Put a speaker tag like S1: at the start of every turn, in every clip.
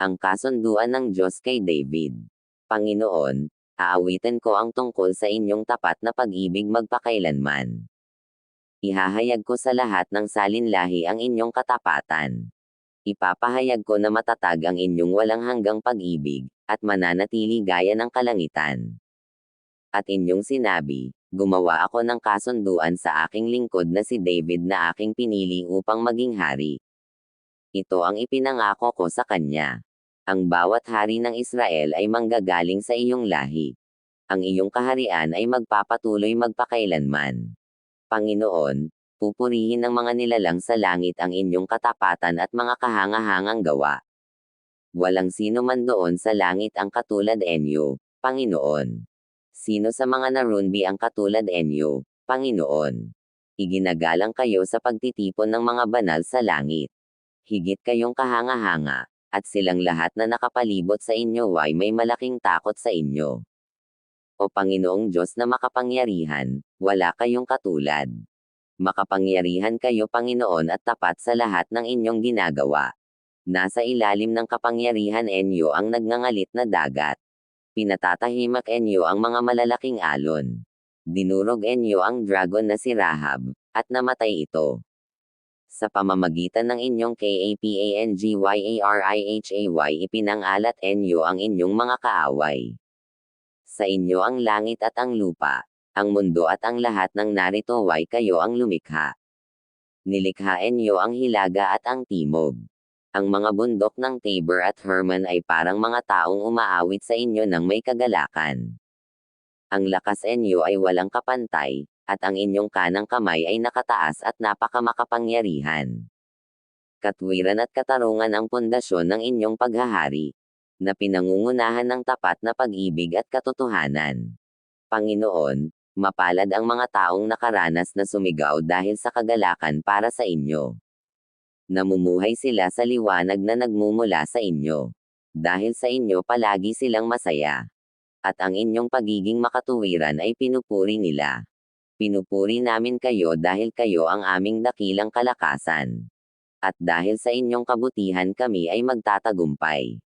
S1: Ang kasunduan ng Diyos kay David. Panginoon, aawitin ko ang tungkol sa inyong tapat na pag-ibig magpakailanman. Ihahayag ko sa lahat ng salinlahi ang inyong katapatan. Ipapahayag ko na matatag ang inyong walang hanggang pag-ibig, at mananatili gaya ng kalangitan. At inyong sinabi, gumawa ako ng kasunduan sa aking lingkod na si David na aking pinili upang maging hari. Ito ang ipinangako ko sa kanya. Ang bawat hari ng Israel ay manggagaling sa iyong lahi. Ang iyong kaharian ay magpapatuloy magpakailanman. Panginoon, pupurihin ng mga nilalang sa langit ang inyong katapatan at mga kahangahangang gawa. Walang sino man doon sa langit ang katulad enyo, Panginoon. Sino sa mga narunbi ang katulad enyo, Panginoon? Iginagalang kayo sa pagtitipon ng mga banal sa langit. Higit kayong kahanga-hanga, at silang lahat na nakapalibot sa inyo ay may malaking takot sa inyo. O Panginoong Diyos na makapangyarihan, wala kayong katulad. Makapangyarihan kayo Panginoon at tapat sa lahat ng inyong ginagawa. Nasa ilalim ng kapangyarihan enyo ang nagngangalit na dagat. Pinatatahimak enyo ang mga malalaking alon. Dinurog enyo ang dragon na si Rahab, at namatay ito. Sa pamamagitan ng inyong KAPANGYARIHAY ipinangalat enyo ang inyong mga kaaway. Sa inyo ang langit at ang lupa, ang mundo at ang lahat ng narito ay kayo ang lumikha. Nilikhain niyo ang hilaga at ang timog. Ang mga bundok ng Tabor at Hermon ay parang mga taong umaawit sa inyo ng may kagalakan. Ang lakas enyo ay walang kapantay, at ang inyong kanang kamay ay nakataas at napakamakapangyarihan. Katwiran at katarungan ang pundasyon ng inyong paghahari, na pinangungunahan ng tapat na pag-ibig at katotohanan. Panginoon, mapalad ang mga taong nakaranas na sumigaw dahil sa kagalakan para sa inyo. Namumuhay sila sa liwanag na nagmumula sa inyo. Dahil sa inyo palagi silang masaya. At ang inyong pagiging makatuwiran ay pinupuri nila. Pinupuri namin kayo dahil kayo ang aming dakilang kalakasan. At dahil sa inyong kabutihan kami ay magtatagumpay.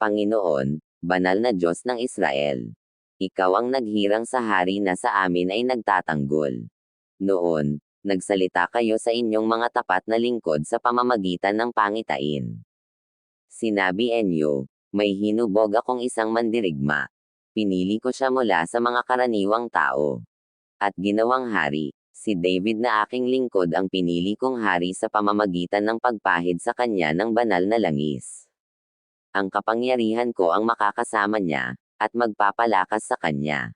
S1: Panginoon, banal na Diyos ng Israel. Ikaw ang naghirang sa hari na sa amin ay nagtatanggol. Noon, nagsalita kayo sa inyong mga tapat na lingkod sa pamamagitan ng pangitain. Sinabi enyo, may hinubog akong isang mandirigma. Pinili ko siya mula sa mga karaniwang tao. At ginawang hari, si David na aking lingkod ang pinili kong hari sa pamamagitan ng pagpahid sa kanya ng banal na langis ang kapangyarihan ko ang makakasama niya, at magpapalakas sa kanya.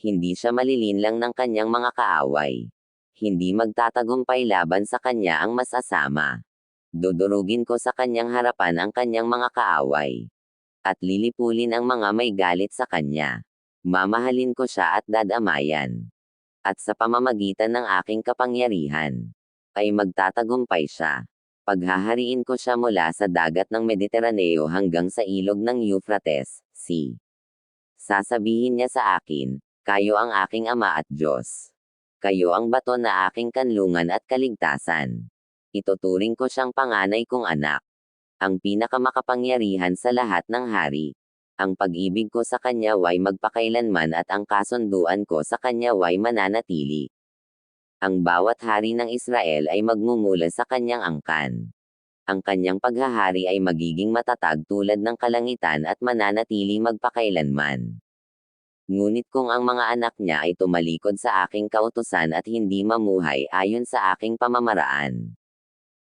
S1: Hindi siya malilinlang ng kanyang mga kaaway. Hindi magtatagumpay laban sa kanya ang masasama. Dudurugin ko sa kanyang harapan ang kanyang mga kaaway. At lilipulin ang mga may galit sa kanya. Mamahalin ko siya at dadamayan. At sa pamamagitan ng aking kapangyarihan, ay magtatagumpay siya. Paghahariin ko siya mula sa dagat ng Mediteraneo hanggang sa ilog ng Euphrates, Sea. Sasabihin niya sa akin, kayo ang aking ama at Diyos. Kayo ang bato na aking kanlungan at kaligtasan. Ituturing ko siyang panganay kong anak. Ang pinakamakapangyarihan sa lahat ng hari. Ang pag-ibig ko sa kanya way magpakailanman at ang kasunduan ko sa kanya way mananatili ang bawat hari ng Israel ay magmumula sa kanyang angkan. Ang kanyang paghahari ay magiging matatag tulad ng kalangitan at mananatili magpakailanman. Ngunit kung ang mga anak niya ay tumalikod sa aking kautusan at hindi mamuhay ayon sa aking pamamaraan.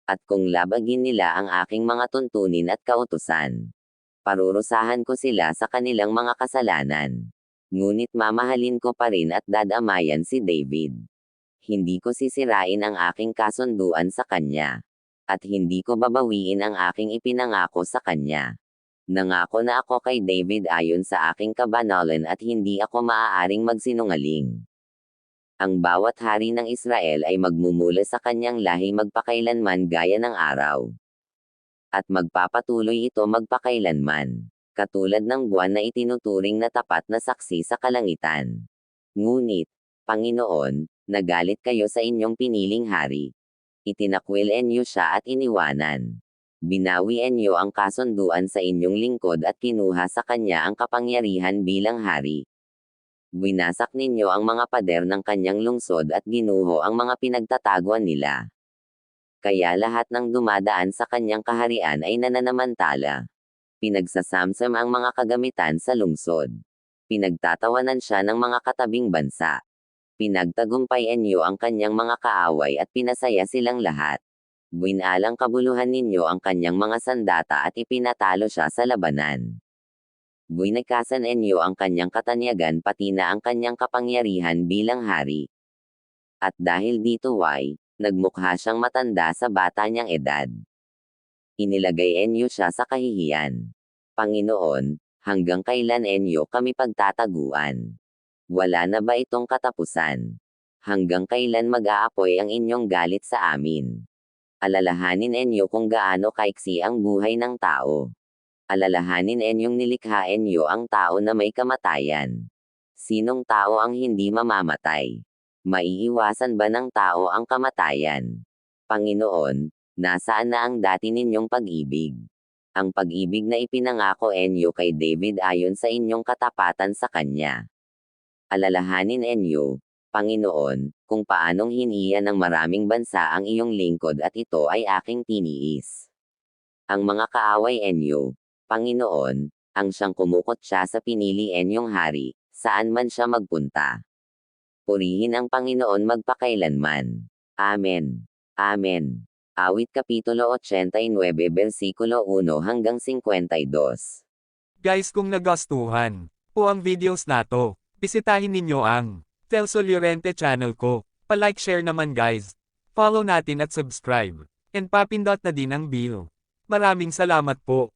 S1: At kung labagin nila ang aking mga tuntunin at kautusan, parurusahan ko sila sa kanilang mga kasalanan. Ngunit mamahalin ko pa rin at dadamayan si David hindi ko sisirain ang aking kasunduan sa kanya. At hindi ko babawiin ang aking ipinangako sa kanya. Nangako na ako kay David ayon sa aking kabanalan at hindi ako maaaring magsinungaling. Ang bawat hari ng Israel ay magmumula sa kanyang lahi magpakailanman gaya ng araw. At magpapatuloy ito magpakailanman, katulad ng buwan na itinuturing na tapat na saksi sa kalangitan. Ngunit, Panginoon, nagalit kayo sa inyong piniling hari. Itinakwilen niyo siya at iniwanan. Binawi Enyo ang kasunduan sa inyong lingkod at kinuha sa kanya ang kapangyarihan bilang hari. Winasak ninyo ang mga pader ng kanyang lungsod at ginuho ang mga pinagtataguan nila. Kaya lahat ng dumadaan sa kanyang kaharian ay nananamantala. Pinagsasamsam ang mga kagamitan sa lungsod. Pinagtatawanan siya ng mga katabing bansa. Pinagtagumpayan niyo ang kanyang mga kaaway at pinasaya silang lahat. Winalang kabuluhan ninyo ang kanyang mga sandata at ipinatalo siya sa labanan. Winakasan niyo ang kanyang katanyagan pati na ang kanyang kapangyarihan bilang hari. At dahil dito why, nagmukha siyang matanda sa bata niyang edad. Inilagay niyo siya sa kahihiyan. Panginoon, hanggang kailan enyo kami pagtataguan? Wala na ba itong katapusan? Hanggang kailan mag-aapoy ang inyong galit sa amin? Alalahanin enyo kung gaano kaiksi ang buhay ng tao. Alalahanin enyong nilikha enyo ang tao na may kamatayan. Sinong tao ang hindi mamamatay? Maiiwasan ba ng tao ang kamatayan? Panginoon, nasaan na ang dati ninyong pag-ibig? Ang pag-ibig na ipinangako enyo kay David ayon sa inyong katapatan sa kanya. Alalahanin enyo, Panginoon, kung paanong hiniya ng maraming bansa ang iyong lingkod at ito ay aking tiniis. Ang mga kaaway enyo, Panginoon, ang siyang kumukot siya sa pinili enyong hari, saan man siya magpunta. Purihin ang Panginoon magpakailanman. Amen. Amen. Awit Kapitulo 89 versikulo 1 hanggang 52.
S2: Guys kung nagustuhan po ang videos nato, bisitahin ninyo ang Telso Llorente channel ko. Pa-like share naman guys. Follow natin at subscribe. And papindot na din ang bell. Maraming salamat po.